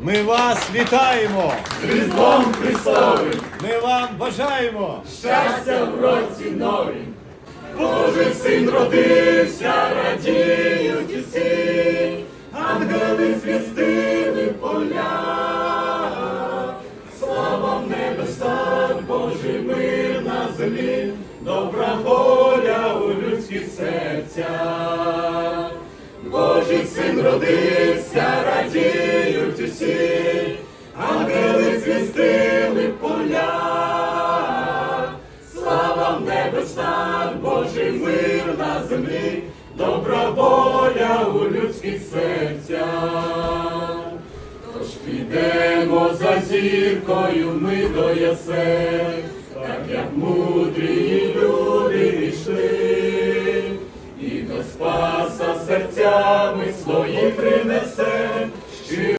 Ми вас вітаємо! Різдвом Христовим, Ми вам бажаємо! щастя в році новім. Божий син родився, радіють усі, ангели звістили поля. Слава в небесах, Божий мир на землі, добра воля у людських серцях. Божий син родився, в небесах, Божий мир на землі, добра воля у людських серцях. Тож підемо за зіркою ми до ясен, так як мудрі люди пішли, і до Спаса серцями свої принесе.